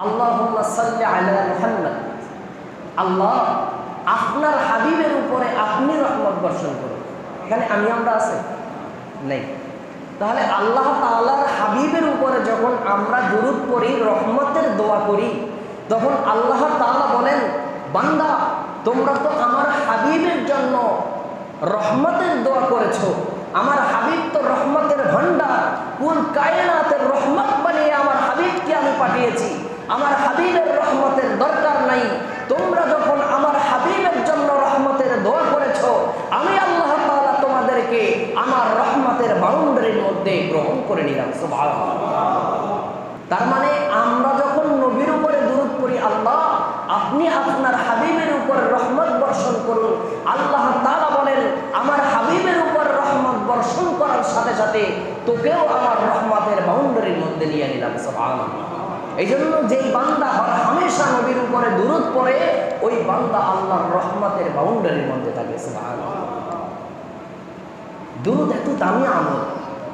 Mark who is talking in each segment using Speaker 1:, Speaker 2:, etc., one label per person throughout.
Speaker 1: আল্লাহ আলা মুহাম্মদ। আল্লাহ আপনার হাবিবের উপরে আপনি রহমত বর্ষণ করুন। এখানে আমি আমরা আছে? নেই। তাহলে আল্লাহ তাআলার হাবিবের উপরে যখন আমরা দুরুদ করি রহমতের দোয়া করি, তখন আল্লাহ তাআলা বলেন, বান্দা, তোমরা তো আমার হাবিবের জন্য রহমতের দোয়া করেছ। আমার হাবিব তো রহমতের ভান্ডার কুল কায়নাতের রহমত বানিয়ে আমার হাবিবকে আমি পাঠিয়েছি। আমার হাবিবের রহমতের দরকার নাই। তোমরা যখন আমার হাবিবের জন্য রহমতের দোয়া করেছ, আমি আল্লাহ তালা তোমাদেরকে আমার রহমতের বাউন্ডারির মধ্যে গ্রহণ করে নিলাম তার মানে আমরা যখন নবীর উপরে দূরত করি আল্লাহ, আপনি আপনার হাবিবের উপর রহমত বর্ষণ করুন। আল্লাহ তালা বলেন, আমার হাবিবের উপর রহমত বর্ষণ করার সাথে সাথে তোকেও আমার রহমতের বাউন্ডারির মধ্যে নিয়ে নিলাম, সুবহানাল্লাহ। এই জন্য যেই বান্দা হামেশা নবীর উপরে দূরত পড়ে, ওই বান্দা আল্লাহর রহমতের বাউন্ডারির মধ্যে থাকে দুরুদ এত দামি আমল,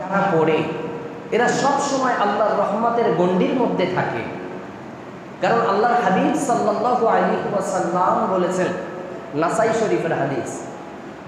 Speaker 1: যারা পড়ে, এরা সব সময় আল্লাহর রহমতের গণ্ডির মধ্যে থাকে। কারণ আল্লাহর হাবিব সাল্লাল্লাহু আলাইহি ওয়াসাল্লাম বলেছেন, নাসাই শরীফের হাদিস,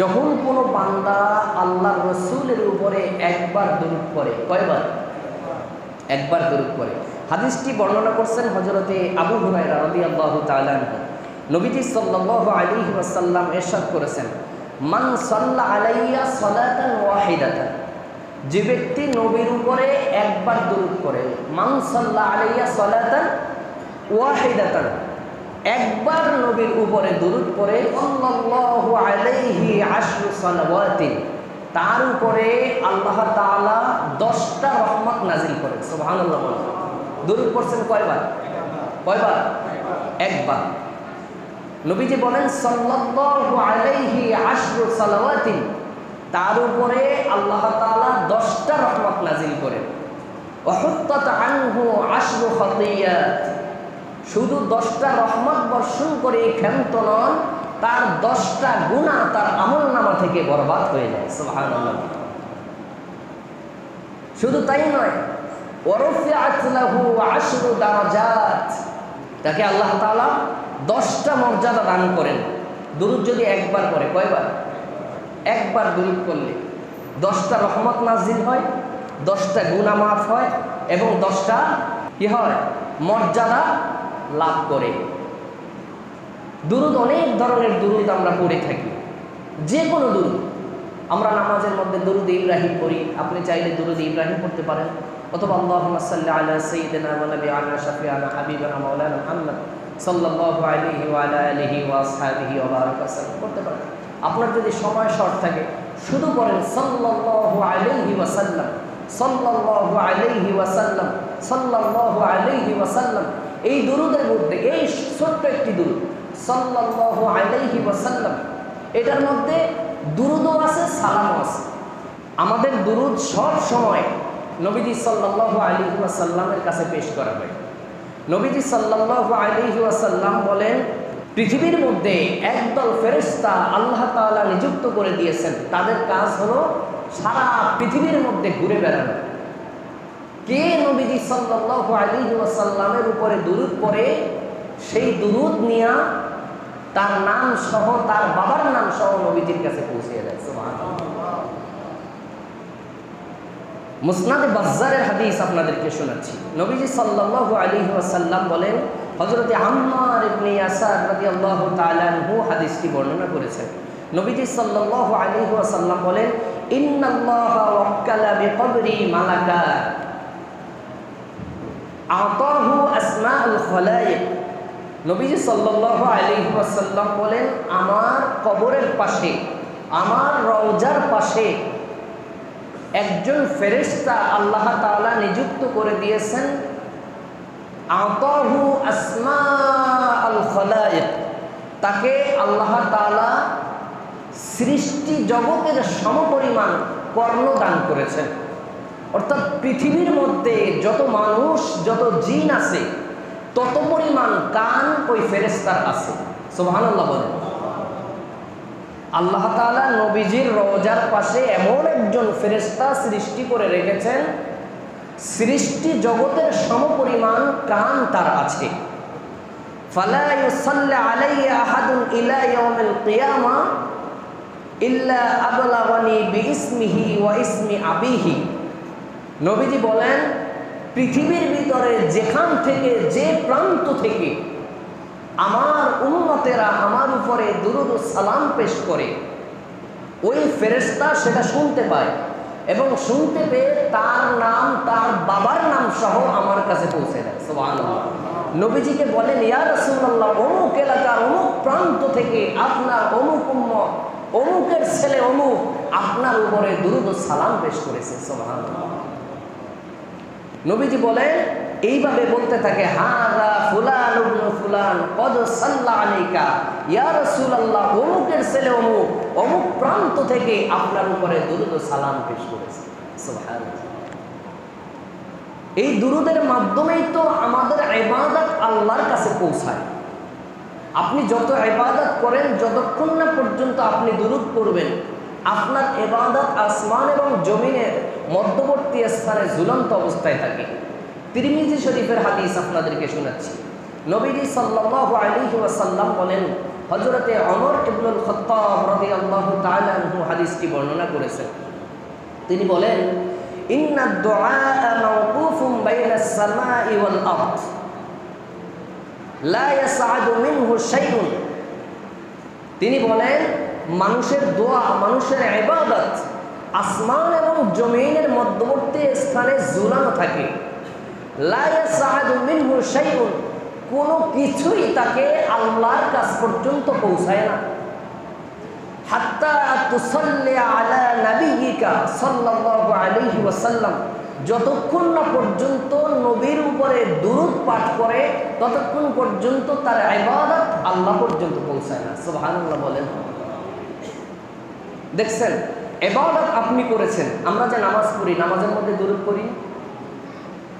Speaker 1: যখন কোনো বান্দা আল্লাহর রসুলের উপরে একবার দূরত করে কয়বার? একবার দূরত করে হাদিসটি বর্ণনা করছেন হজরতে আবু হুরায়রা রাদিয়াল্লাহু তাআলা আনহু। নবীজি সাল্লাল্লাহু আলাইহি ওয়াসাল্লাম ইরশাদ করেছেন, মান সাল্লা আলাইয়া সালাতান ওয়াহিদাতান যে ব্যক্তি নবীর উপরে একবার দূরত করে মান সাল্লা আলাইয়া সালাতান ওয়াহিদাতান একবার নবীর উপরে দূরত করে সাল্লাল্লাহু আলাইহি আশরু সালাওয়াতিন তার উপরে আল্লাহ তাআলা 10টা রহমত নাজিল করে সুবহানাল্লাহ দূরত পড়ছেন কয়বার? কয়বার? একবার। নবীজি বলেন, সাল্লাল্লাহু আলাইহি আশরু সালাওয়াতিন। তার উপরে আল্লাহ তাআলা 10টা রহমত নাজিল করেন। ওয়াহুত্তাত আনহু আশরু খাতিয়াত। শুধু 10টা রহমত বর্ষণ করে ক্ষান্ত নন, তার 10টা গুনাহ তার আমলনামা থেকে বরবাদ হয়ে যায়। সুবহানাল্লাহ। শুধু তাই নয় তাকে আল্লাহ তাআলা দশটা মর্যাদা দান করেন। দুরুদ যদি একবার করে, কয়বার? একবার দুরুদ করলে। দশটা রহমত নাজিল হয়, দশটা গুণা মাফ হয় এবং দশটা কি হয়? মর্যাদা লাভ করে। দুরুদ অনেক ধরনের দুরুদ আমরা পড়ে থাকি। যে কোনো দুরুদ। আমরা নামাজের মধ্যে দুরুদ ইব্রাহিম পড়ি। আপনি চাইলে দুরুদ ইব্রাহিম পড়তে পারেন। অথবা আল্লাহ সাল্লাহ আলা সঈদিনা নবী আলা শফিআনা হাবিবানা মাওলানা মুহাম্মদ সাল্লাল্লাহু আলাইহি ওয়া আলা আলিহি করতে পারেন। আপনার যদি সময় শর্ট থাকে, শুধু করেন সাল্লাল্লাহু আলাইহি ওয়া সাল্লাম, সাল্লাল্লাহু আলাইহি ওয়া সাল্লাম, সাল্লাল্লাহু আলাইহি ওয়া সাল্লাম, এই দুরুদের মধ্যে, এই ছোট্ট একটি দুরুদ সাল্লাল্লাহু আলাইহি ওয়া সাল্লাম, এটার মধ্যে দুরুদও আছে, সালামও আছে। আমাদের দুরুদ সব সময় নবীজি সাল্লাল্লাহু আলাইহি ওয়া সাল্লামের কাছে পেশ করা হয়। নবীজি সাল্লাল্লাহু আলাইহি ওয়াসাল্লাম বলেন, পৃথিবীর মধ্যে একদল ফেরেশতা আল্লাহ তাআলা নিযুক্ত করে দিয়েছেন। তাদের কাজ হলো সারা পৃথিবীর মধ্যে ঘুরে বেড়ানো। কে নবীজি সাল্লাল্লাহু আলাইহি ওয়াসাল্লামের উপরে দুরূদ পরে সেই দুরূদ নিয়া তার নাম সহ তার বাবার নাম সহ নবীজির কাছে পৌঁছে দেয়। মুসনাদ বাজারের হাদিস আপনাদেরকে শোনাচ্ছি। নবীজি সাল্লাল্লাহু আলাইহি ওয়াসাল্লাম বলেন, হযরতে আম্মার ইবনে হাদিসটি বর্ণনা করেছেন। নবীজি সাল্লাল্লাহু আলাইহি ওয়াসাল্লাম বলেন মালাকা নবীজি সাল্লাল্লাহু আলাইহি ওয়াসাল্লাম বলেন, আমার কবরের পাশে, আমার রওজার পাশে একজন ফেরেশতা আল্লাহ তাআলা নিযুক্ত করে দিয়েছেন, আতাহু আসমা আল খলায়েক তাকে আল্লাহ তাআলা সৃষ্টি জগতের সমপরিমাণ কর্ণ দান করেছেন। অর্থাৎ পৃথিবীর মধ্যে যত মানুষ, যত জিন আছে, তত পরিমাণ কান ওই ফেরেস্তার আছে। সুবহানাল্লাহ বলেন। আল্লাহ তাআলা নবীজির রওজার পাশে এমন একজন ফেরেস্তা সৃষ্টি করে রেখেছেন, সৃষ্টি জগতের সমপরিমাণ কান তার আছে। নবীজি বলেন, পৃথিবীর ভিতরে যেখান থেকে যে প্রান্ত থেকে আমার উন্মতেরা আমার উপরে দুরুদ সালাম পেশ করে। ওই ফেরেশতা সেটা শুনতে পায় এবং শুনতে পেয়ে তার নাম, তার বাবার নাম সহ আমার কাছে পৌঁছে দেয়। নবীজিকে বলেন, ইয়া রাসূলুল্লাহ, অমুক এলাকার অমুক প্রান্ত থেকে আপনার অমুক উম্মত, অমুকের ছেলে অমুক আপনার উপরে দুরুদ সালাম পেশ করেছে। সুবহানাল্লাহ। নবীজি বলেন এইভাবে বলতে থাকে, হাদা ফুলান ফুলান, কদ সাল্লা আলাইকা। ইয়া রাসূলুল্লাহ, অমুকের ছেলে অমুক অমুক প্রান্ত থেকে আপনার উপরে দুরুদ সালাম পেশ করেছে। সুবহানাল্লাহ। এই দুরুদের মাধ্যমেই তো আমাদের ইবাদত আল্লাহর কাছে পৌঁছায়। আপনি যত ইবাদত করেন, যতক্ষণ না পর্যন্ত আপনি দুরুদ করবেন আপনার এবাদত আসমান এবং জমিনের মধ্যবর্তী স্থানে ঝুলন্ত অবস্থায় থাকে। তিরমিজি শরীফের হাদিস আপনাদেরকে শোনাচ্ছি। নবীজি সাল্লাল্লাহু আলাইহি ওয়াসাল্লাম বলেন, হযরতে ওমর ইবনুল খাত্তাব রাদিয়াল্লাহু তাআলা আনহু হাদিসটি বর্ণনা করেছেন। তিনি বলেন, ইন্না দুআ মাওকুফুম বাইনাস সামাই ওয়াল আরদ। লা ইয়াসআদু মিনহু শাইউন। তিনি বলেন মানুষের দোয়া, মানুষের ইবাদত আসমান এবং জমিনের মধ্যবর্তী স্থানে ঝুলানো থাকে। মিনহু শাইউন। কোনো কিছুই তাকে আল্লাহর কাছ পর্যন্ত পৌঁছায় না। হাত্তা তুসাল্লি আলা নাবিয়িকা সাল্লাল্লাহু যতক্ষণ না পর্যন্ত নবীর উপরে দুরুদ পাঠ করে, ততক্ষণ পর্যন্ত তার ইবাদত আল্লাহ পর্যন্ত পৌঁছায় না। সুবহানাল্লাহ বলেন। দেখছেন, ইবাদত আপনি করেছেন। আমরা যে নামাজ পড়ি, নামাজের মধ্যে দুরুদ পড়ি?